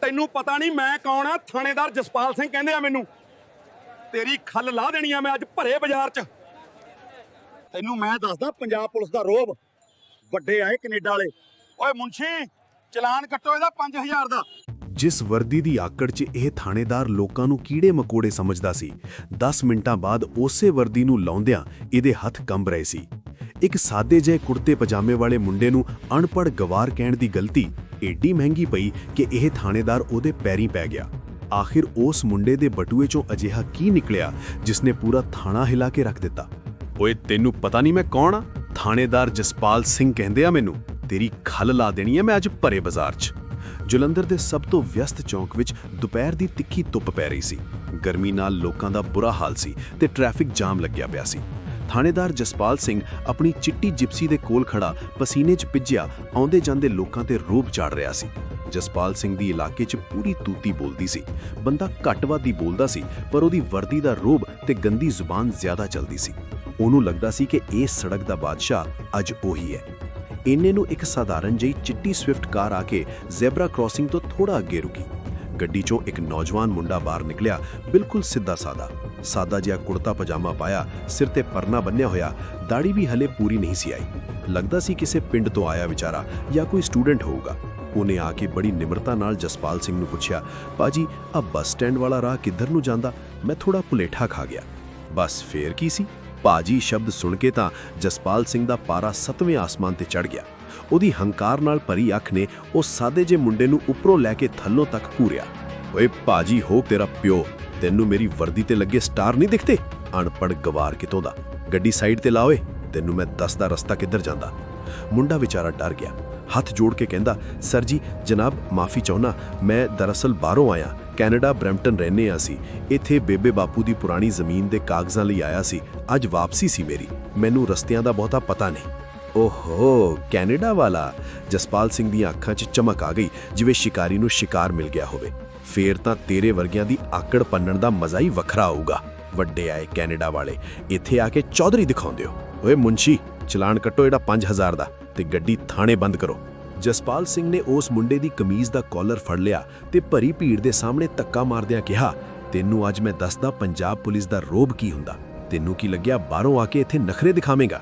ਤੈਨੂੰ ਪਤਾ ਨਹੀਂ ਮੈਂ ਕੌਣ ਆ? ਥਾਣੇਦਾਰ ਜਸਪਾਲ ਸਿੰਘ ਕਹਿੰਦੇ ਆ ਮੈਨੂੰ। ਤੇਰੀ ਖੱਲ ਲਾ ਦੇਣੀ ਆ ਮੈਂ ਅੱਜ ਭਰੇ ਬਾਜ਼ਾਰ 'ਚ। ਤੈਨੂੰ ਮੈਂ ਦੱਸਦਾ ਪੰਜਾਬ ਪੁਲਿਸ ਦਾ ਰੋਬ ਵੱਡੇ ਆਏ ਕੈਨੇਡਾ ਵਾਲੇ। ਓਏ ਮੁੰਸ਼ੀ ਚਲਾਨ ਕੱਟੋ ਇਹਦਾ 5000 ਦਾ। ਜਿਸ ਵਰਦੀ ਦੀ ਆਕੜ 'ਚ ਇਹ ਥਾਣੇਦਾਰ ਲੋਕਾਂ ਨੂੰ ਕੀੜੇ ਮਕੋੜੇ ਸਮਝਦਾ ਸੀ 10 ਮਿੰਟਾਂ ਬਾਅਦ ਉਸੇ ਵਰਦੀ ਨੂੰ ਲਾਉਂਦਿਆਂ ਇਹਦੇ ਹੱਥ ਕੰਬ ਰਹੇ ਸੀ। ਇੱਕ ਸਾਦੇ ਜਿਹੇ ਕੁੜਤੇ ਪਜਾਮੇ ਵਾਲੇ ਮੁੰਡੇ ਨੂੰ ਅਣਪੜ ਗਵਾਰ ਕਹਿਣ ਦੀ ਗਲਤੀ ਏਡੀ ਮਹਿੰਗੀ ਪਈ ਕਿ ਇਹ ਥਾਣੇਦਾਰ ਉਹਦੇ ਪੈਰੀਂ ਪੈ ਗਿਆ। ਆਖਿਰ ਉਸ ਮੁੰਡੇ ਦੇ ਬਟੂਏ 'ਚੋਂ ਅਜਿਹਾ ਕੀ ਨਿਕਲਿਆ ਜਿਸ ਪੂਰਾ ਥਾਣਾ ਹਿਲਾ ਕੇ ਰੱਖ ਦਿੱਤਾ? ਓਏ, ਤੈਨੂੰ ਪਤਾ ਨਹੀਂ ਮੈਂ ਕੌਣ ਆ? ਥਾਣੇਦਾਰ ਜਸਪਾਲ ਸਿੰਘ ਕਹਿੰਦੇ ਆ ਮੈਨੂੰ, ਤੇਰੀ ਖੱਲ ਲਾ ਦੇਣੀ ਐ ਮੈਂ ਅੱਜ ਭਰੇ ਬਾਜ਼ਾਰ 'ਚ। ਜਲੰਧਰ ਦੇ ਸਭ ਤੋਂ ਵਿਅਸਤ ਚੌਂਕ ਵਿੱਚ ਦੁਪਹਿਰ ਦੀ ਤਿੱਖੀ ਧੁੱਪ ਪੈ ਰਹੀ ਸੀ। ਗਰਮੀ ਨਾਲ ਲੋਕਾਂ ਦਾ ਬੁਰਾ ਹਾਲ ਸੀ ਤੇ ਟ੍ਰੈਫਿਕ ਜਾਮ ਲੱਗਿਆ ਪਿਆ ਸੀ। ਥਾਣੇਦਾਰ ਜਸਪਾਲ ਸਿੰਘ ਆਪਣੀ ਚਿੱਟੀ ਜਿਪਸੀ ਦੇ ਕੋਲ ਖੜਾ ਪਸੀਨੇ 'ਚ ਭਿੱਜਿਆ ਆਉਂਦੇ ਜਾਂਦੇ ਲੋਕਾਂ ਤੇ ਰੋਬ ਝਾੜ ਰਿਹਾ ਸੀ। ਜਸਪਾਲ ਸਿੰਘ ਦੀ ਇਲਾਕੇ 'ਚ ਪੂਰੀ ਤੂਤੀ ਬੋਲਦੀ ਸੀ। ਬੰਦਾ ਘੱਟਵਾਦੀ ਬੋਲਦਾ ਸੀ, ਪਰ ਉਹਦੀ ਵਰਦੀ ਦਾ ਰੋਬ ਤੇ ਗੰਦੀ ਜ਼ੁਬਾਨ ਜ਼ਿਆਦਾ ਚੱਲਦੀ ਸੀ। ਉਹਨੂੰ ਲੱਗਦਾ ਸੀ ਕਿ ਇਹ ਸੜਕ ਦਾ ਬਾਦਸ਼ਾਹ ਅੱਜ ਉਹੀ ਹੈ। ਇੰਨੇ ਨੂੰ ਇੱਕ ਸਾਧਾਰਨ ਜਿਹੀ ਚਿੱਟੀ ਸਵਿਫਟ ਕਾਰ ਆ ਕੇ ਜ਼ੈਬਰਾ ਕ੍ਰਾਸਿੰਗ ਤੋਂ ਥੋੜਾ ਅੱਗੇ ਰੁਕੀ। ਗੱਡੀ 'ਚੋਂ ਇੱਕ ਨੌਜਵਾਨ ਮੁੰਡਾ ਬਾਹਰ ਨਿਕਲਿਆ, ਬਿਲਕੁਲ ਸਿੱਧਾ ਸਾਦਾ ਸਾਦਾ ਜਿਹਾ ਕੁੜਤਾ ਪਜਾਮਾ ਪਾਇਆ, ਸਿਰ ਤੇ ਪਰਨਾ ਬੰਨਿਆ ਹੋਇਆ ਦਾੜੀ ਵੀ ਹਲੇ ਪੂਰੀ ਨਹੀਂ ਸੀ ਆਈ। ਲੱਗਦਾ ਸੀ ਕਿਸੇ ਪਿੰਡ ਤੋਂ ਆਇਆ ਵਿਚਾਰਾ ਜਾਂ ਕੋਈ ਸਟੂਡੈਂਟ ਹੋਊਗਾ। ਉਹਨੇ ਆ ਕੇ ਬੜੀ ਨਿਮਰਤਾ ਨਾਲ ਜਸਪਾਲ ਸਿੰਘ ਨੂੰ ਪੁੱਛਿਆ ਬਾਜੀ ਆ ਬੱਸ ਸਟੈਂਡ ਵਾਲਾ ਰਾਹ ਕਿੱਧਰ ਨੂੰ ਜਾਂਦਾ? ਮੈਂ ਥੋੜਾ ਭੁਲੇਠਾ ਖਾ ਗਿਆ। ਬਸ ਫੇਰ ਕੀ ਸੀ? ਬਾਜੀ ਸ਼ਬਦ ਸੁਣ ਕੇ ਤਾਂ ਜਸਪਾਲ ਸਿੰਘ ਦਾ ਪਾਰਾ ਸੱਤਵੇਂ ਆਸਮਾਨ ਤੇ ਚੜ ਗਿਆ। ਉਹਦੀ ਹੰਕਾਰ ਨਾਲ ਭਰੀ ਅੱਖ ਨੇ ਉਹ ਸਾਦੇ ਜੇ ਮੁੰਡੇ ਨੂੰ ਉੱਪਰੋਂ ਲੈ ਕੇ ਥੱਲੋਂ ਤੱਕ ਘੂਰਿਆ। ਓਏ ਬਾਜੀ ਹੋ ਤੇਰਾ ਪਿਓ ਤੈਨੂੰ ਮੇਰੀ ਵਰਦੀ ਤੇ ਲੱਗੇ ਸਟਾਰ ਨਹੀਂ ਦਿਖਦੇ? ਅਣਪੜ ਗਵਾਰ ਕਿਤੋਂ ਦਾ? ਗੱਡੀ ਸਾਈਡ ਤੇ ਲਾ ਤੈਨੂੰ ਮੈਂ ਦੱਸਦਾ ਰਸਤਾ ਕਿੱਧਰ ਜਾਂਦਾ। ਮੁੰਡਾ ਵਿਚਾਰਾ ਡਰ ਗਿਆ। ਹੱਥ ਜੋੜ ਕੇ ਕਹਿੰਦਾ, ਸਰ ਜੀ, ਜਨਾਬ, ਮਾਫੀ ਚਾਹੁੰਨਾ, ਮੈਂ ਦਰਅਸਲ ਬਾਹਰੋਂ ਆਇਆ। ਕੈਨੇਡਾ, ਬ੍ਰੈਂਪਟਨ ਰਹਿੰਦੇ ਆ ਸੀ ਇੱਥੇ ਬੇਬੇ ਬਾਪੂ ਦੀ ਪੁਰਾਣੀ ਜ਼ਮੀਨ ਦੇ ਕਾਗਜ਼ਾਂ ਲਈ ਆਇਆ ਸੀ। ਅੱਜ ਵਾਪਸੀ ਸੀ ਮੇਰੀ। ਮੈਨੂੰ ਰਸਤਿਆਂ ਦਾ ਬਹੁਤਾ ਪਤਾ ਨਹੀਂ। ਓਹੋ, ਕੈਨੇਡਾ ਵਾਲਾ। ਜਸਪਾਲ ਸਿੰਘ ਦੀਆਂ ਅੱਖਾਂ 'ਚ ਚਮਕ ਆ ਗਈ, ਜਿਵੇਂ ਸ਼ਿਕਾਰੀ ਨੂੰ ਸ਼ਿਕਾਰ ਮਿਲ ਗਿਆ ਹੋਵੇ। ਫੇਰ ਤਾਂ ਤੇਰੇ ਵਰਗਿਆਂ ਦੀ ਆਕੜ ਪੰਨਣ ਦਾ ਮਜ਼ਾ ਹੀ ਵੱਖਰਾ ਆਊਗਾ ਵੱਡੇ ਆਏ ਕੈਨੇਡਾ ਵਾਲੇ, ਇੱਥੇ ਆ ਕੇ ਚੌਧਰੀ ਦਿਖਾਉਂਦੇ ਹੋ। ਓਏ ਮੁੰਸ਼ੀ, ਚਲਾਨ ਕੱਟੋ ਇਹਦਾ 5000 ਦਾ ਤੇ ਗੱਡੀ ਥਾਣੇ ਬੰਦ ਕਰੋ। ਜਸਪਾਲ ਸਿੰਘ ਨੇ ਉਸ ਮੁੰਡੇ ਦੀ ਕਮੀਜ਼ ਦਾ ਕਾਲਰ ਫੜ ਲਿਆ ਤੇ ਭਰੀ ਭੀੜ ਦੇ ਸਾਹਮਣੇ ਧੱਕਾ ਮਾਰਦਿਆਂ ਕਿਹਾ, ਤੈਨੂੰ ਅੱਜ ਮੈਂ ਦੱਸਦਾ ਪੰਜਾਬ ਪੁਲਿਸ ਦਾ ਰੋਬ ਕੀ ਹੁੰਦਾ। ਤੈਨੂੰ ਕੀ ਲੱਗਿਆ ਬਾਹਰੋਂ ਆ ਕੇ ਇੱਥੇ ਨਖਰੇ ਦਿਖਾਵੇਂਗਾ?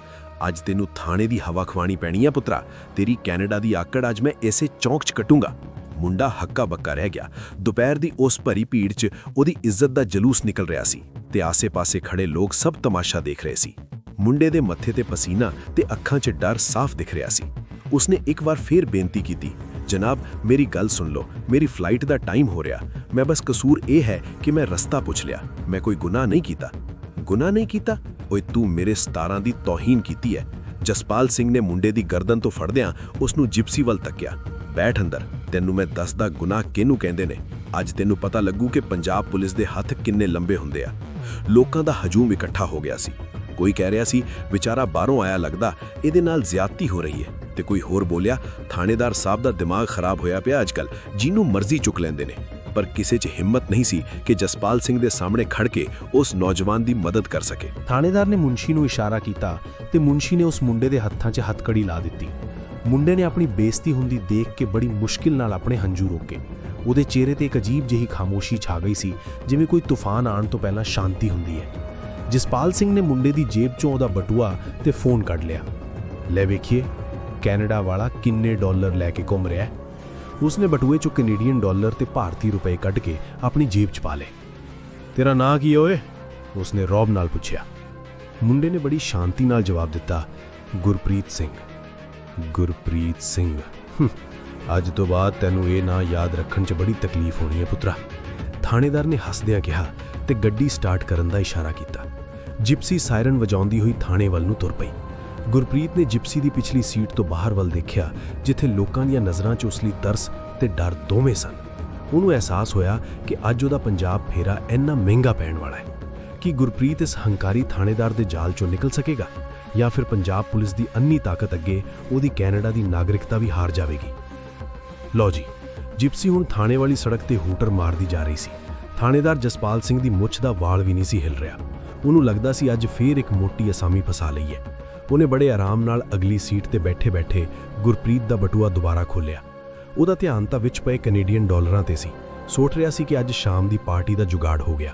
ਅੱਜ ਤੈਨੂੰ ਥਾਣੇ ਦੀ ਹਵਾ ਖਵਾਣੀ ਪੈਣੀ ਆ ਪੁੱਤਰਾ। ਤੇਰੀ ਕੈਨੇਡਾ ਦੀ ਆਕੜ ਅੱਜ ਮੈਂ ਇਸੇ ਚੌਂਕ 'ਚ ਕਟੂੰਗਾ। ਮੁੰਡਾ ਹੱਕਾ ਬੱਕਾ ਰਹਿ ਗਿਆ। ਦੁਪਹਿਰ ਦੀ ਉਸ ਭਰੀ ਭੀੜ 'ਚ ਉਹਦੀ ਇੱਜ਼ਤ ਦਾ ਜਲੂਸ ਨਿਕਲ ਰਿਹਾ ਸੀ ਤੇ ਆਸੇ-ਪਾਸੇ ਖੜੇ ਲੋਕ ਸਭ ਤਮਾਸ਼ਾ ਦੇਖ ਰਹੇ ਸੀ। ਮੁੰਡੇ ਦੇ ਮੱਥੇ ਤੇ ਪਸੀਨਾ ਤੇ ਅੱਖਾਂ 'ਚ ਡਰ ਸਾਫ਼ ਦਿਖ ਰਿਹਾ ਸੀ। ਉਸਨੇ ਇੱਕ ਵਾਰ ਫੇਰ ਬੇਨਤੀ ਕੀਤੀ, ਜਨਾਬ, ਮੇਰੀ ਗੱਲ ਸੁਣ ਲਓ, ਮੇਰੀ ਫਲਾਈਟ ਦਾ ਟਾਈਮ ਹੋ ਰਿਹਾ। ਮੈਂ ਬਸ ਕਸੂਰ ਇਹ ਹੈ ਕਿ ਮੈਂ ਰਸਤਾ ਪੁੱਛ ਲਿਆ। ਮੈਂ ਕੋਈ ਗੁਨਾਹ ਨਹੀਂ ਕੀਤਾ। ਗੁਨਾਹ ਨਹੀਂ ਕੀਤਾ? ਓਏ, ਤੂੰ ਮੇਰੇ ਸਤਾਰਾਂ ਦੀ ਤੋਹੀਨ ਕੀਤੀ ਹੈ ਜਸਪਾਲ ਸਿੰਘ ਨੇ ਮੁੰਡੇ ਦੀ ਗਰਦਨ ਤੋਂ ਫੜਦਿਆਂ ਉਸ ਨੂੰ ਜਿਪਸੀ ਵੱਲ ਤੱਕਿਆ। ਬੈਠ ਅੰਦਰ। ਤੈਨੂੰ ਮੈਂ ਦੱਸਦਾ ਗੁਨਾਹ ਕਿਹਨੂੰ ਕਹਿੰਦੇ ਨੇ? ਅੱਜ ਤੈਨੂੰ ਪਤਾ ਲੱਗੂ ਕਿ ਪੰਜਾਬ ਪੁਲਿਸ ਦੇ ਹੱਥ ਕਿੰਨੇ ਲੰਬੇ ਹੁੰਦੇ ਆ। ਲੋਕਾਂ ਦਾ ਹਜੂਮ ਇਕੱਠਾ ਹੋ ਗਿਆ ਸੀ। ਕੋਈ ਕਹਿ ਰਿਹਾ ਸੀ, ਵਿਚਾਰਾ ਬਾਹਰੋਂ ਆਇਆ ਲੱਗਦਾ, ਇਹਦੇ ਨਾਲ ਜ਼ਿਆਦਤੀ ਹੋ ਰਹੀ ਹੈ। ਤੇ ਕੋਈ ਹੋਰ ਬੋਲਿਆ, ਥਾਣੇਦਾਰ ਸਾਹਿਬ ਦਾ ਦਿਮਾਗ ਖਰਾਬ ਹੋਇਆ ਪਿਆ ਅੱਜਕੱਲ ਜਿਹਨੂੰ ਮਰਜ਼ੀ ਚੁੱਕ ਲੈਂਦੇ ਨੇ। ਪਰ ਕਿਸੇ 'ਚ ਹਿੰਮਤ ਨਹੀਂ ਸੀ ਕਿ ਜਸਪਾਲ ਸਿੰਘ ਦੇ ਸਾਹਮਣੇ ਖੜ ਕੇ ਉਸ ਨੌਜਵਾਨ ਦੀ ਮਦਦ ਕਰ ਸਕੇ। ਥਾਣੇਦਾਰ ਨੇ ਮੁੰਸ਼ੀ ਨੂੰ ਇਸ਼ਾਰਾ ਕੀਤਾ ਤੇ ਮੁੰਸ਼ੀ ਨੇ ਉਸ ਮੁੰਡੇ ਦੇ ਹੱਥਾਂ 'ਚ ਹੱਥਕੜੀ ਲਾ ਦਿੱਤੀ। ਮੁੰਡੇ ਨੇ ਆਪਣੀ ਬੇਇੱਜ਼ਤੀ ਹੁੰਦੀ ਦੇਖ ਕੇ ਬੜੀ ਮੁਸ਼ਕਿਲ ਨਾਲ ਆਪਣੇ ਹੰਝੂ ਰੋਕੇ। ਉਹਦੇ ਚਿਹਰੇ ਤੇ ਇੱਕ ਅਜੀਬ ਜਿਹੀ ਖਾਮੋਸ਼ੀ ਛਾ ਗਈ ਸੀ, ਜਿਵੇਂ ਕੋਈ ਤੂਫਾਨ ਆਉਣ ਤੋਂ ਪਹਿਲਾਂ ਸ਼ਾਂਤੀ ਹੁੰਦੀ ਹੈ। ਜਸਪਾਲ ਸਿੰਘ ਨੇ ਮੁੰਡੇ ਦੀ ਜੇਬ 'ਚੋਂ ਉਹਦਾ ਬਟੂਆ ਤੇ ਫੋਨ ਕੱਢ ਲਿਆ। ਲੈ ਵੇਖੀਏ, ਕੈਨੇਡਾ ਵਾਲਾ ਕਿੰਨੇ ਡਾਲਰ ਲੈ ਕੇ ਘੁੰਮ ਰਿਹਾ ਹੈ। ਉਸਨੇ ਬਟੂਏ 'ਚੋਂ ਕੈਨੇਡੀਅਨ ਡਾਲਰ ਤੇ ਭਾਰਤੀ ਰੁਪਏ ਕੱਢ ਕੇ ਆਪਣੀ ਜੇਬ 'ਚ ਪਾ ਲਏ। ਤੇਰਾ ਨਾਂ ਕੀ ਹੈ ਓਏ? ਉਸਨੇ ਰੌਬ ਨਾਲ ਪੁੱਛਿਆ। ਮੁੰਡੇ ਨੇ ਬੜੀ ਸ਼ਾਂਤੀ ਨਾਲ ਜਵਾਬ ਦਿੱਤਾ, ਗੁਰਪ੍ਰੀਤ ਸਿੰਘ। ਗੁਰਪ੍ਰੀਤ ਸਿੰਘ। ਅੱਜ ਤੋਂ ਬਾਅਦ ਤੈਨੂੰ ਇਹ ਨਾਂ ਯਾਦ ਰੱਖਣ 'ਚ ਬੜੀ ਤਕਲੀਫ ਹੋਣੀ ਹੈ ਪੁੱਤਰਾ। ਥਾਣੇਦਾਰ ਨੇ ਹੱਸਦਿਆਂ ਕਿਹਾ ਤੇ ਗੱਡੀ ਸਟਾਰਟ ਕਰਨ ਦਾ ਇਸ਼ਾਰਾ ਕੀਤਾ। ਜਿਪਸੀ ਸਾਇਰਨ ਵਜਾਉਂਦੀ ਹੋਈ ਥਾਣੇ ਵੱਲ ਨੂੰ ਤੁਰ ਪਈ। ਗੁਰਪ੍ਰੀਤ ਨੇ ਜਿਪਸੀ ਦੀ ਪਿਛਲੀ ਸੀਟ ਤੋਂ ਬਾਹਰ ਵੱਲ ਦੇਖਿਆ, ਜਿੱਥੇ ਲੋਕਾਂ ਦੀਆਂ ਨਜ਼ਰਾਂ 'ਚ ਉਸ ਲਈ ਤਰਸ ਤੇ ਡਰ ਦੋਵੇਂ ਸਨ। ਉਹਨੂੰ ਅਹਿਸਾਸ ਹੋਇਆ ਕਿ ਅੱਜ ਉਹਦਾ ਪੰਜਾਬ ਫੇਰਾ ਇੰਨਾ ਮਹਿੰਗਾ ਪੈਣ ਵਾਲਾ ਹੈ। ਕਿ ਗੁਰਪ੍ਰੀਤ ਇਸ ਹੰਕਾਰੀ ਥਾਣੇਦਾਰ ਦੇ ਜਾਲ 'ਚੋਂ ਨਿਕਲ ਸਕੇਗਾ? ਜਾਂ ਫਿਰ ਪੰਜਾਬ ਪੁਲਿਸ ਦੀ ਅੰਨੀ ਤਾਕਤ ਅੱਗੇ ਉਹਦੀ ਕੈਨੇਡਾ ਦੀ ਨਾਗਰਿਕਤਾ ਵੀ ਹਾਰ ਜਾਵੇਗੀ। ਲਓ ਜੀ, ਜਿਪਸੀ ਹੁਣ ਥਾਣੇ ਵਾਲੀ ਸੜਕ ਤੇ ਹੂਟਰ ਮਾਰਦੀ ਜਾ ਰਹੀ ਸੀ। ਥਾਣੇਦਾਰ ਜਸਪਾਲ ਸਿੰਘ ਦੀ ਮੁੱਛ ਦਾ ਵਾਲ ਵੀ ਨਹੀਂ ਸੀ ਹਿਲ ਰਿਹਾ। ਉਹਨੂੰ ਲੱਗਦਾ ਸੀ ਅੱਜ ਫੇਰ ਇੱਕ ਮੋਟੀ ਅਸਾਮੀ ਫਸਾ ਲਈ ਹੈ। ਉਹਨੇ ਬੜੇ ਆਰਾਮ ਨਾਲ ਅਗਲੀ ਸੀਟ ਤੇ ਬੈਠੇ-ਬੈਠੇ ਗੁਰਪ੍ਰੀਤ ਦਾ ਬਟੂਆ ਦੁਬਾਰਾ ਖੋਲ੍ਹਿਆ। ਉਹਦਾ ਧਿਆਨ ਤਾਂ ਵਿੱਚ ਪਏ ਕੈਨੇਡੀਅਨ ਡਾਲਰਾਂ ਤੇ ਸੀ। ਸੋਚ ਰਿਹਾ ਸੀ ਕਿ ਅੱਜ ਸ਼ਾਮ ਦੀ ਪਾਰਟੀ ਦਾ ਜੁਗਾੜ ਹੋ ਗਿਆ।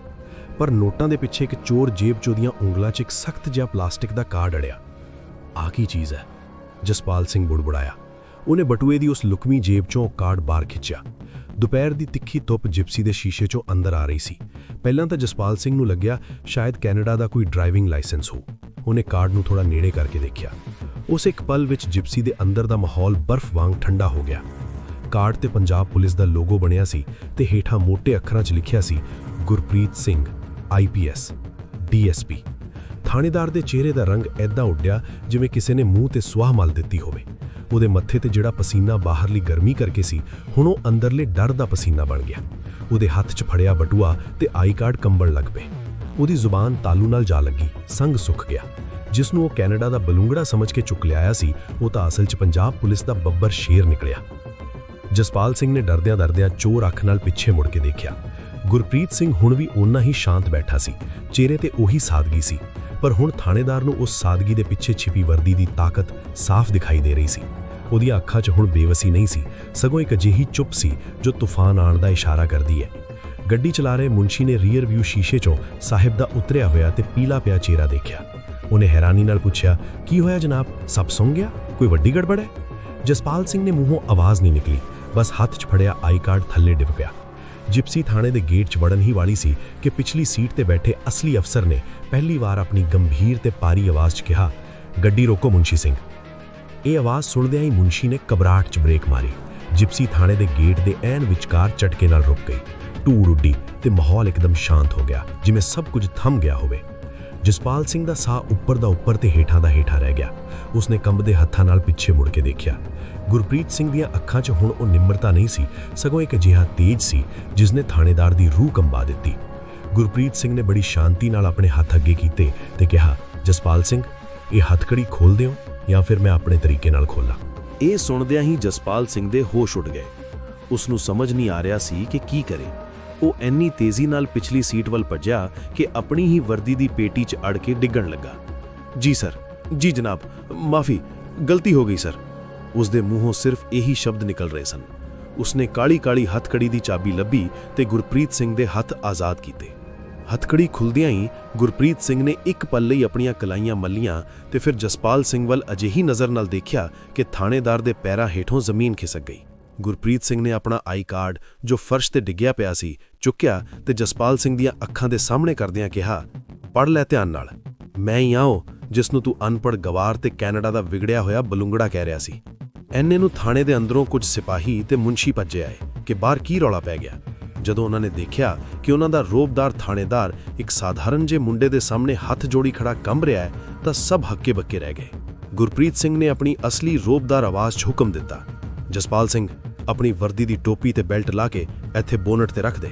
ਪਰ ਨੋਟਾਂ ਦੇ ਪਿੱਛੇ ਇੱਕ ਚੋਰ ਜੇਬ 'ਚੋਂ ਦੀਆਂ ਉਂਗਲਾਂ 'ਚ ਇੱਕ ਸਖਤ ਜਿਹਾ ਪਲਾਸਟਿਕ ਦਾ ਕਾਰਡ ਅੜਿਆ। ਆ ਕੀ ਚੀਜ਼ ਹੈ? ਜਸਪਾਲ ਸਿੰਘ ਬੁੜਬੁੜਾਇਆ। ਉਹਨੇ ਬਟੂਏ ਦੀ ਉਸ ਲੁਕਵੀਂ ਜੇਬ 'ਚੋਂ ਕਾਰਡ ਬਾਹਰ ਖਿੱਚਿਆ। ਦੁਪਹਿਰ ਦੀ ਤਿੱਖੀ ਧੁੱਪ ਜਿਪਸੀ ਦੇ ਸ਼ੀਸ਼ੇ 'ਚੋਂ ਅੰਦਰ ਆ ਰਹੀ ਸੀ। ਪਹਿਲਾਂ ਤਾਂ ਜਸਪਾਲ ਸਿੰਘ ਨੂੰ ਲੱਗਿਆ ਸ਼ਾਇਦ ਕੈਨੇਡਾ ਦਾ ਕੋਈ ਡਰਾਈਵਿੰਗ ਲਾਇਸੈਂਸ ਹੋ। ਉਹਨੇ ਕਾਰਡ ਨੂੰ ਥੋੜਾ ਨੇੜੇ ਕਰਕੇ ਦੇਖਿਆ। ਉਸ ਇੱਕ ਪਲ ਵਿੱਚ ਜਿਪਸੀ ਦੇ ਅੰਦਰ ਦਾ ਮਾਹੌਲ ਬਰਫ਼ ਵਾਂਗ ਠੰਡਾ ਹੋ ਗਿਆ। ਕਾਰਡ ਤੇ ਪੰਜਾਬ ਪੁਲਿਸ ਦਾ ਲੋਗੋ ਬਣਿਆ ਸੀ ਤੇ ਹੇਠਾਂ ਮੋٹے ਅੱਖਰਾਂ 'ਚ ਲਿਖਿਆ ਸੀ, ਗੁਰਪ੍ਰੀਤ ਸਿੰਘ। ਆਈਪੀਐਸ ਡੀਐਸਪੀ ਥਾਣੇਦਾਰ ਦੇ ਚਿਹਰੇ ਦਾ ਰੰਗ ਐਦਾਂ ਉੱਡਿਆ ਜਿਵੇਂ ਕਿਸੇ ਨੇ ਮੂੰਹ ਤੇ ਸੁਆਹ ਮਲ ਦਿੱਤੀ ਹੋਵੇ। ਉਹਦੇ ਮੱਥੇ ਤੇ ਜਿਹੜਾ ਪਸੀਨਾ ਬਾਹਰਲੀ ਗਰਮੀ ਕਰਕੇ ਸੀ, ਹੁਣ ਉਹ ਅੰਦਰਲੇ ਡਰ ਦਾ ਪਸੀਨਾ ਬਣ ਗਿਆ। ਉਹਦੇ ਹੱਥ 'ਚ ਫੜਿਆ ਬਟੂਆ ਤੇ ਆਈ ਕਾਰਡ ਕੰਬਣ ਲੱਗ ਪਏ। ਉਹਦੀ ਜ਼ੁਬਾਨ ਤਾਲੂ ਨਾਲ ਜਾ ਲੱਗੀ, ਸੰਗ ਸੁੱਕ ਗਿਆ। ਜਿਸ ਨੂੰ ਉਹ ਕੈਨੇਡਾ ਦਾ ਬਲੂੰਗੜਾ ਸਮਝ ਕੇ ਚੁੱਕ ਲਿਆਇਆ ਸੀ, ਉਹ ਤਾਂ ਅਸਲ 'ਚ ਪੰਜਾਬ ਪੁਲਿਸ ਦਾ ਬੱਬਰ ਸ਼ੇਰ ਨਿਕਲਿਆ। ਜਸਪਾਲ ਸਿੰਘ ਨੇ ਡਰਦਿਆਂ ਡਰਦਿਆਂ ਚੋਰ ਅੱਖ ਨਾਲ ਪਿੱਛੇ ਮੁੜ ਕੇ ਦੇਖਿਆ। ਗੁਰਪ੍ਰੀਤ ਸਿੰਘ ਹੁਣ ਵੀ ਓਨਾ ਹੀ ਸ਼ਾਂਤ ਬੈਠਾ ਸੀ। ਚਿਹਰੇ ਤੇ ਉਹੀ ਸਾਦਗੀ ਸੀ। ਪਰ ਹੁਣ ਥਾਣੇਦਾਰ ਨੂੰ ਉਸ ਸਾਦਗੀ ਦੇ ਪਿੱਛੇ ਛਿਪੀ ਵਰਦੀ ਦੀ ਤਾਕਤ ਸਾਫ਼ ਦਿਖਾਈ ਦੇ ਰਹੀ ਸੀ। ਉਹਦੀਆਂ ਅੱਖਾਂ 'ਚ ਹੁਣ ਬੇਵਸੀ ਨਹੀਂ ਸੀ। ਸਗੋਂ ਇੱਕ ਅਜਿਹੀ ਚੁੱਪ ਸੀ ਜੋ ਤੂਫਾਨ ਆਉਣ ਦਾ ਇਸ਼ਾਰਾ ਕਰਦੀ ਹੈ। ਗੱਡੀ ਚਲਾ ਰਹੇ ਮੁੰਸ਼ੀ ਨੇ ਰੀਅਰ ਵਿਊ ਸ਼ੀਸ਼ੇ 'ਚੋਂ ਸਾਹਿਬ ਦਾ ਉਤਰਿਆ ਹੋਇਆ ਤੇ ਪੀਲਾ ਪਿਆ ਚਿਹਰਾ ਦੇਖਿਆ। ਉਹਨੇ ਹੈਰਾਨੀ ਨਾਲ ਪੁੱਛਿਆ, ਕੀ ਹੋਇਆ ਜਨਾਬ? ਸਭ ਸੌਂ ਗਿਆ? ਕੋਈ ਵੱਡੀ ਗੜਬੜ ਹੈ? ਜਸਪਾਲ ਸਿੰਘ ਨੇ ਮੂੰਹੋਂ ਆਵਾਜ਼ ਨਹੀਂ ਨਿਕਲੀ। ਬਸ ਹੱਥ 'ਚ ਫੜਿਆ ਆਈ ਕਾਰਡ, ਥੱਲੇ ਡਿੱਗ ਪਿਆ। ਜਿਪਸੀ ਥਾਣੇ ਦੇ ਗੇਟ 'ਚ ਵੜਨ ਹੀ ਵਾਲੀ ਸੀ ਕਿ ਪਿਛਲੀ ਸੀਟ ਤੇ ਬੈਠੇ ਅਸਲੀ ਅਫਸਰ ਨੇ ਪਹਿਲੀ ਵਾਰ ਆਪਣੀ ਗੰਭੀਰ ਤੇ ਪਾਰੀ ਆਵਾਜ਼ 'ਚ ਕਿਹਾ, ਗੱਡੀ ਰੋਕੋ ਮੁੰਸ਼ੀ ਸਿੰਘ। ਇਹ ਆਵਾਜ਼ ਸੁਣਦਿਆਂ ਹੀ ਮੁੰਸ਼ੀ ਨੇ ਕਬਰਾਟ 'ਚ ਬ੍ਰੇਕ ਮਾਰੀ। ਜਿਪਸੀ ਥਾਣੇ ਦੇ ਗੇਟ ਦੇ ਐਨ ਵਿਚਕਾਰ ਝਟਕੇ ਨਾਲ ਰੁਕ ਗਈ। ਟੂਰ ਉੱਡੀ ਤੇ ਮਾਹੌਲ ਇੱਕਦਮ ਸ਼ਾਂਤ ਹੋ ਗਿਆ, ਜਿਵੇਂ ਸਭ ਕੁਝ ਥੰਮ ਗਿਆ ਹੋਵੇ। ਜਸਪਾਲ ਸਿੰਘ ਦਾ ਸਾਹ ਉੱਪਰ ਦਾ ਉੱਪਰ ਤੇ ਹੇਠਾਂ ਦਾ ਹੇਠਾਂ ਰਹਿ ਗਿਆ। ਉਸਨੇ ਕੰਬਦੇ ਹੱਥਾਂ ਨਾਲ ਪਿੱਛੇ ਮੁੜ ਕੇ ਦੇਖਿਆ। ਗੁਰਪ੍ਰੀਤ ਸਿੰਘ ਦੀਆਂ ਅੱਖਾਂ 'ਚ ਹੁਣ ਉਹ ਨਿਮਰਤਾ ਨਹੀਂ ਸੀ, ਸਗੋਂ ਇੱਕ ਅਜਿਹਾ ਤੇਜ ਸੀ ਜਿਸ ਨੇ ਥਾਣੇਦਾਰ ਦੀ ਰੂਹ ਕੰਬਾ ਦਿੱਤੀ। ਗੁਰਪ੍ਰੀਤ ਸਿੰਘ ਨੇ ਬੜੀ ਸ਼ਾਂਤੀ ਨਾਲ ਆਪਣੇ ਹੱਥ ਅੱਗੇ ਕੀਤੇ ਤੇ ਕਿਹਾ, ਜਸਪਾਲ ਸਿੰਘ, ਇਹ ਹੱਥਕੜੀ ਖੋਲ ਦਿਓ ਜਾਂ ਫਿਰ ਮੈਂ ਆਪਣੇ ਤਰੀਕੇ ਨਾਲ ਖੋਲਾਂ? ਇਹ ਸੁਣਦਿਆਂ ਹੀ ਜਸਪਾਲ ਸਿੰਘ ਦੇ ਹੋਸ਼ ਉੱਡ ਗਏ। ਉਸ ਨੂੰ ਸਮਝ ਨਹੀਂ ਆ ਰਿਹਾ ਸੀ ਕਿ ਕੀ ਕਰੇ। ਉਹ ਐਨੀ ਤੇਜ਼ੀ ਨਾਲ ਪਿਛਲੀ ਸੀਟ ਵੱਲ ਭੱਜਿਆ ਕਿ ਆਪਣੀ ਹੀ ਵਰਦੀ ਦੀ ਪੇਟੀ 'ਚ ਅੜ ਕੇ ਡਿੱਗਣ ਲੱਗਾ। ਜੀ, ਸਰ। ਜੀ, ਜਨਾਬ। ਮਾਫੀ। ਗਲਤੀ ਹੋ ਗਈ, ਸਰ। ਉਸ ਦੇ ਮੂੰਹੋਂ ਸਿਰਫ ਇਹੀ ਸ਼ਬਦ ਨਿਕਲ ਰਹੇ ਸਨ। ਉਸਨੇ ਕਾਲੀ-ਕਾਲੀ ਹੱਥਕੜੀ ਦੀ ਚਾਬੀ ਲੱਭੀ ਤੇ ਗੁਰਪ੍ਰੀਤ ਸਿੰਘ ਦੇ ਹੱਥ ਆਜ਼ਾਦ ਕੀਤੇ। ਹੱਥਕੜੀ ਖੁੱਲਦਿਆਂ ਹੀ ਗੁਰਪ੍ਰੀਤ ਸਿੰਘ ਨੇ ਇੱਕ ਪਲ ਲਈ ਆਪਣੀਆਂ ਕਲਾਈਆਂ ਮੱਲੀਆਂ ਤੇ ਫਿਰ ਜਸਪਾਲ ਸਿੰਘ ਵੱਲ ਅਜਿਹੀ ਨਜ਼ਰ ਨਾਲ ਦੇਖਿਆ ਕਿ ਥਾਣੇਦਾਰ ਦੇ ਪੈਰਾਂ ਹੇਠੋਂ ਜ਼ਮੀਨ ਖਿਸਕ ਗਈ। ਗੁਰਪ੍ਰੀਤ ਸਿੰਘ ਨੇ ਆਪਣਾ ਆਈ ਕਾਰਡ, ਜੋ ਫਰਸ਼ ਤੇ ਡਿੱਗਿਆ ਪਿਆ ਸੀ, ਚੁੱਕਿਆ ਤੇ ਜਸਪਾਲ ਸਿੰਘ ਦੀਆਂ ਅੱਖਾਂ ਦੇ ਸਾਹਮਣੇ ਕਰਦਿਆਂ ਕਿਹਾ ਪੜ ਲੈ ਧਿਆਨ ਨਾਲ। ਮੈਂ ਹੀ ਆਉ, ਜਿਸ ਨੂੰ ਤੂੰ ਅਨਪੜ ਗਵਾਰ ਤੇ ਕੈਨੇਡਾ ਦਾ ਵਿਗੜਿਆ ਹੋਇਆ ਬਲੂੰਗੜਾ ਕਹਿ ਰਿਹਾ ਸੀ। ਐਨੇ ਨੂੰ ਥਾਣੇ ਦੇ ਅੰਦਰੋਂ ਕੁਝ ਸਿਪਾਹੀ ਤੇ ਮੁੰਸ਼ੀ ਭੱਜੇ ਆਏ, ਕਿ ਬਾਹਰ ਕੀ ਰੌਲਾ ਪੈ ਗਿਆ? ਜਦੋਂ ਉਹਨਾਂ ਨੇ ਦੇਖਿਆ ਕਿ ਉਹਨਾਂ ਦਾ ਰੋਬਦਾਰ ਥਾਣੇਦਾਰ ਇੱਕ ਸਾਧਾਰਨ ਜੇ ਮੁੰਡੇ ਦੇ ਸਾਹਮਣੇ ਹੱਥ ਜੋੜੀ ਖੜਾ ਕੰਬ ਰਿਹਾ ਹੈ, ਤਾਂ ਸਭ ਹੱਕੇ ਬੱਕੇ ਰਹਿ ਗਏ। ਗੁਰਪ੍ਰੀਤ ਸਿੰਘ ਨੇ ਆਪਣੀ ਅਸਲੀ ਰੋਬਦਾਰ ਆਵਾਜ਼ 'ਚ ਹੁਕਮ ਦਿੱਤਾ। ਜਸਪਾਲ ਸਿੰਘ ਆਪਣੀ ਵਰਦੀ ਦੀ ਟੋਪੀ ਤੇ ਬੈਲਟ ਲਾ ਕੇ ਇੱਥੇ ਬੋਨਟ ਤੇ ਰੱਖ ਦੇ।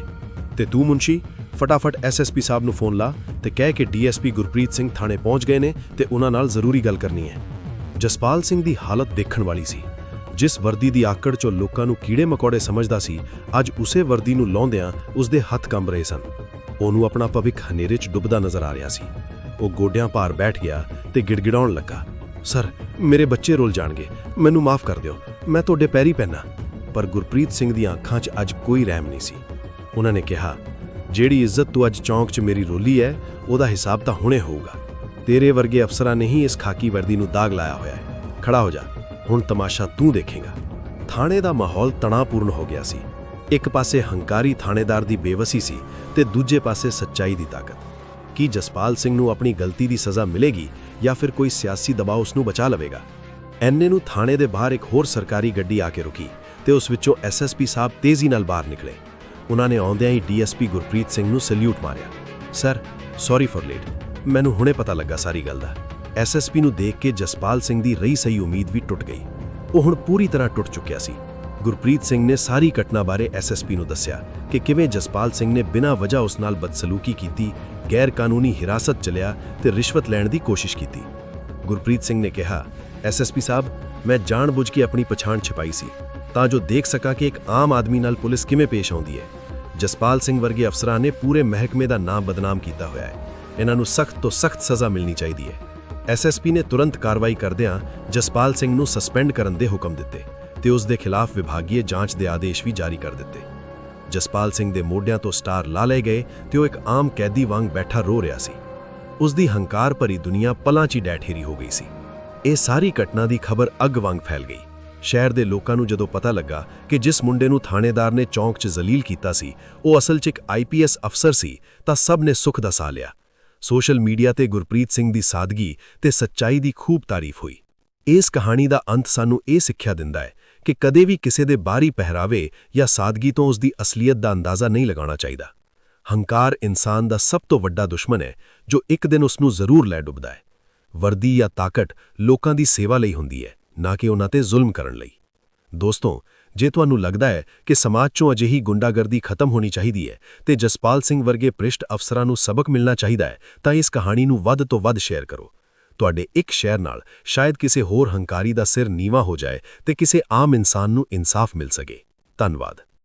ਤੇ ਤੂੰ ਮੁੰਸ਼ੀ ਫਟਾਫਟ ਐਸਐਸਪੀ ਸਾਹਿਬ ਨੂੰ ਫੋਨ ਲਾ ਤੇ ਕਹਿ ਕਿ ਡੀਐਸਪੀ ਗੁਰਪ੍ਰੀਤ ਸਿੰਘ ਥਾਣੇ ਪਹੁੰਚ ਗਏ ਨੇ ਤੇ ਉਹਨਾਂ ਨਾਲ ਜ਼ਰੂਰੀ ਗੱਲ ਕਰਨੀ ਹੈ। ਜਸਪਾਲ ਸਿੰਘ ਦੀ ਹਾਲਤ ਦੇਖਣ ਵਾਲੀ ਸੀ। ਜਿਸ ਵਰਦੀ ਦੀ ਆਕੜ ਚੋਂ ਲੋਕਾਂ ਨੂੰ ਕੀੜੇ ਮਕੌੜੇ ਸਮਝਦਾ ਸੀ, ਅੱਜ ਉਸੇ ਵਰਦੀ ਨੂੰ ਲਾਉਂਦਿਆਂ ਉਸਦੇ ਹੱਥ ਕੰਬ ਰਹੇ ਸਨ। ਉਹਨੂੰ ਆਪਣਾ ਭਵਿੱਖ ਹਨੇਰੇ 'ਚ ਡੁੱਬਦਾ ਨਜ਼ਰ ਆ ਰਿਹਾ ਸੀ। ਉਹ ਗੋਡਿਆਂ ਭਾਰ ਬੈਠ ਗਿਆ ਤੇ ਗਿੜਗਿੜਾਉਣ ਲੱਗਾ। ਸਰ, ਮੇਰੇ ਬੱਚੇ ਰੁੱਲ ਜਾਣਗੇ। ਮੈਨੂੰ ਮਾਫ ਕਰ ਦਿਓ। ਮੈਂ ਤੁਹਾਡੇ ਪੈਰੀ ਪੈਣਾ ਪਰ ਗੁਰਪ੍ਰੀਤ ਸਿੰਘ ਦੀਆਂ ਅੱਖਾਂ 'ਚ ਅੱਜ ਕੋਈ ਰਹਿਮ ਨਹੀਂ ਸੀ। ਉਹਨਾਂ ਨੇ ਕਿਹਾ, ਜਿਹੜੀ ਇੱਜ਼ਤ ਤੂੰ ਅੱਜ ਚੌਂਕ 'ਚ ਮੇਰੀ ਰੋਲੀ ਹੈ ਉਹਦਾ ਹਿਸਾਬ ਤਾਂ ਹੁਣੇ ਹੋਊਗਾ। ਤੇਰੇ ਵਰਗੇ ਅਫਸਰਾਂ ਨੇ ਹੀ ਇਸ ਖਾਕੀ ਵਰਦੀ ਨੂੰ ਦਾਗ ਲਾਇਆ ਹੋਇਆ ਹੈ ਖੜਾ ਹੋ ਜਾ, ਹੁਣ ਤਮਾਸ਼ਾ ਤੂੰ ਦੇਖੇਗਾ। ਥਾਣੇ ਦਾ ਮਾਹੌਲ ਤਣਾਅਪੂਰਨ ਹੋ ਗਿਆ ਸੀ। ਇੱਕ ਪਾਸੇ ਹੰਕਾਰੀ ਥਾਣੇਦਾਰ ਦੀ ਬੇਵਸੀ ਸੀ ਤੇ ਦੂਜੇ ਪਾਸੇ ਸੱਚਾਈ ਦੀ ਤਾਕਤ। ਕੀ ਜਸਪਾਲ ਸਿੰਘ ਨੂੰ ਆਪਣੀ ਗਲਤੀ ਦੀ ਸਜ਼ਾ ਮਿਲੇਗੀ ਜਾਂ ਫਿਰ ਕੋਈ ਸਿਆਸੀ ਦਬਾਅ ਉਸ ਨੂੰ ਬਚਾ ਲਵੇਗਾ? ਐਨੇ ਨੂੰ ਥਾਣੇ ਦੇ ਬਾਹਰ ਇੱਕ ਹੋਰ ਸਰਕਾਰੀ ਗੱਡੀ ਆ ਕੇ ਰੁਕੀ। ਤੇ ਉਸ ਵਿੱਚੋਂ ਐਸਐਸਪੀ ਸਾਹਿਬ ਤੇਜ਼ੀ ਨਾਲ ਬਾਹਰ ਨਿਕਲੇ। ਉਹਨਾਂ ਨੇ ਆਉਂਦਿਆਂ ਹੀ ਡੀਐਸਪੀ ਗੁਰਪ੍ਰੀਤ ਸਿੰਘ ਨੂੰ ਸੈਲੂਟ ਮਾਰਿਆ। ਸਰ ਸੌਰੀ ਫॉर ਲੇਟ ਮੈਨੂੰ ਹੁਣੇ ਪਤਾ ਲੱਗਾ ਸਾਰੀ ਗੱਲ ਦਾ। ਐਸਐਸਪੀ ਨੂੰ ਦੇਖ ਕੇ ਜਸਪਾਲ ਸਿੰਘ ਦੀ ਰਹੀ ਸਹੀ ਉਮੀਦ ਵੀ ਟੁੱਟ ਗਈ। ਉਹ ਹੁਣ ਪੂਰੀ ਤਰ੍ਹਾਂ ਟੁੱਟ ਚੁੱਕਿਆ ਸੀ। ਗੁਰਪ੍ਰੀਤ ਸਿੰਘ ਨੇ ਸਾਰੀ ਘਟਨਾ ਬਾਰੇ ਐਸਐਸਪੀ ਨੂੰ ਦੱਸਿਆ ਕਿ ਕਿਵੇਂ ਜਸਪਾਲ ਸਿੰਘ ਨੇ ਬਿਨਾਂ ਵਜ੍ਹਾ ਉਸ ਨਾਲ ਬਦਸਲੂਕੀ ਕੀਤੀ ਗੈਰ ਕਾਨੂੰਨੀ ਹਿਰਾਸਤ ਚ ਲਿਆ ਤੇ ਰਿਸ਼ਵਤ ਲੈਣ ਦੀ ਕੋਸ਼ਿਸ਼ ਕੀਤੀ। ਗੁਰਪ੍ਰੀਤ ਸਿੰਘ ਨੇ ਕਿਹਾ ਐਸਐਸਪੀ ਸਾਹਿਬ, ਮੈਂ ਜਾਣਬੁੱਝ ਕੇ ਆਪਣੀ ਪਛਾਣ ਛਿਪਾਈ ਸੀ। ਤਾਂ ਜੋ ਦੇਖ ਸਕਾਂ ਕਿ ਇੱਕ ਆਮ ਆਦਮੀ ਨਾਲ ਪੁਲਿਸ ਕਿਵੇਂ ਪੇਸ਼ ਆਉਂਦੀ ਹੈ। ਜਸਪਾਲ ਸਿੰਘ ਵਰਗੇ ਅਫਸਰਾਂ ਨੇ ਪੂਰੇ ਮਹਿਕਮੇ ਦਾ ਨਾਮ ਬਦਨਾਮ ਕੀਤਾ ਹੋਇਆ ਹੈ। ਇਹਨਾਂ ਨੂੰ ਸਖਤ ਤੋਂ ਸਖਤ ਸਜ਼ਾ ਮਿਲਣੀ ਚਾਹੀਦੀ ਹੈ। ਐਸਐਸਪੀ ਨੇ ਤੁਰੰਤ ਕਾਰਵਾਈ ਕਰਦਿਆਂ ਜਸਪਾਲ ਸਿੰਘ ਨੂੰ ਸਸਪੈਂਡ ਕਰਨ ਦੇ ਹੁਕਮ ਦਿੱਤੇ ਤੇ ਉਸ ਦੇ ਖਿਲਾਫ ਵਿਭਾਗੀय ਜਾਂਚ ਦੇ ਆਦੇਸ਼ ਵੀ ਜਾਰੀ ਕਰ ਦਿੱਤੇ। ਜਸਪਾਲ ਸਿੰਘ ਦੇ ਮੋਢਿਆਂ ਤੋਂ ਸਟਾਰ ਲਾ ਲਏ ਗਏ ਤੇ ਉਹ ਇੱਕ ਆਮ ਕੈਦੀ ਵਾਂਗ ਬੈਠਾ ਰੋ ਰਿਹਾ ਸੀ। ਉਸ ਦੀ ਹੰਕਾਰ ਭਰੀ ਦੁਨੀਆ ਪਲਾਂ 'ਚ ਹੀ ਡੈਠੇਰੀ ਹੋ ਗਈ ਸੀ। ਇਹ ਸਾਰੀ ਘਟਨਾ ਦੀ ਖਬਰ ਅੱਗ ਵਾਂਗ ਫੈਲ ਗਈ। ਸ਼ਹਿਰ ਦੇ ਲੋਕਾਂ ਨੂੰ ਜਦੋਂ ਪਤਾ ਲੱਗਾ ਕਿ ਜਿਸ ਮੁੰਡੇ ਨੂੰ ਥਾਣੇਦਾਰ ਨੇ ਚੌਂਕ 'ਚ ਜ਼ਲੀਲ ਕੀਤਾ ਸੀ, ਉਹ ਅਸਲ 'ਚ ਇੱਕ ਆਈਪੀਐਸ ਅਫਸਰ ਸੀ, ਤਾਂ ਸਭ ਨੇ ਸੁੱਖ ਦਾ ਸਾਹ ਲਿਆ। ਸੋਸ਼ਲ ਮੀਡੀਆ ਤੇ ਗੁਰਪ੍ਰੀਤ ਸਿੰਘ ਦੀ ਸਾਦਗੀ ਤੇ ਸੱਚਾਈ ਦੀ ਖੂਬ ਤਾਰੀਫ ਹੋਈ। ਇਸ ਕਹਾਣੀ ਦਾ ਅੰਤ ਸਾਨੂੰ ਇਹ ਸਿੱਖਿਆ ਦਿੰਦਾ ਹੈ ਕਿ ਕਦੇ ਵੀ ਕਿਸੇ ਦੇ ਬਾਹਰੀ ਪਹਿਰਾਵੇ ਜਾਂ ਸਾਦਗੀ ਤੋਂ ਉਸ ਦੀ ਅਸਲੀਅਤ ਦਾ ਅੰਦਾਜ਼ਾ ਨਹੀਂ ਲਗਾਉਣਾ ਚਾਹੀਦਾ। ਹੰਕਾਰ ਇਨਸਾਨ ਦਾ ਸਭ ਤੋਂ ਵੱਡਾ ਦੁਸ਼ਮਣ ਹੈ, ਜੋ ਇੱਕ ਦਿਨ ਉਸ ਨੂੰ ਜ਼ਰੂਰ ਲੈ ਡੁੱਬਦਾ ਹੈ। ਵਰਦੀ ਜਾਂ ਤਾਕਤ ਲੋਕਾਂ ਦੀ ਸੇਵਾ ਲਈ ਹੁੰਦੀ ਹੈ। ਨਾ ਕਿ ਉਹਨਾਂ ਤੇ ਜ਼ੁਲਮ ਕਰਨ ਲਈ। ਦੋਸਤੋ, ਜੇ ਤੁਹਾਨੂੰ ਲੱਗਦਾ ਹੈ ਕਿ ਸਮਾਜ 'ਚੋਂ ਅਜਿਹੀ ਗੁੰਡਾਗਰਦੀ ਖਤਮ ਹੋਣੀ ਚਾਹੀਦੀ ਹੈ ਤੇ ਜਸਪਾਲ ਸਿੰਘ ਵਰਗੇ ਪ੍ਰਿਸ਼ਟ ਅਫਸਰਾਂ ਨੂੰ ਸਬਕ ਮਿਲਣਾ ਚਾਹੀਦਾ ਹੈ, ਤਾਂ ਇਸ ਕਹਾਣੀ ਨੂੰ ਵੱਧ ਤੋਂ ਵੱਧ ਸ਼ੇਅਰ ਕਰੋ। ਤੁਹਾਡੇ ਇੱਕ ਸ਼ੇਅਰ ਨਾਲ ਸ਼ਾਇਦ ਕਿਸੇ ਹੋਰ ਹੰਕਾਰੀ ਦਾ ਸਿਰ ਨੀਵਾ ਹੋ ਜਾਏ ਤੇ ਕਿਸੇ ਆਮ ਇਨਸਾਨ ਨੂੰ ਇਨਸਾਫ ਮਿਲ ਸਕੇ। ਧੰਨਵਾਦ।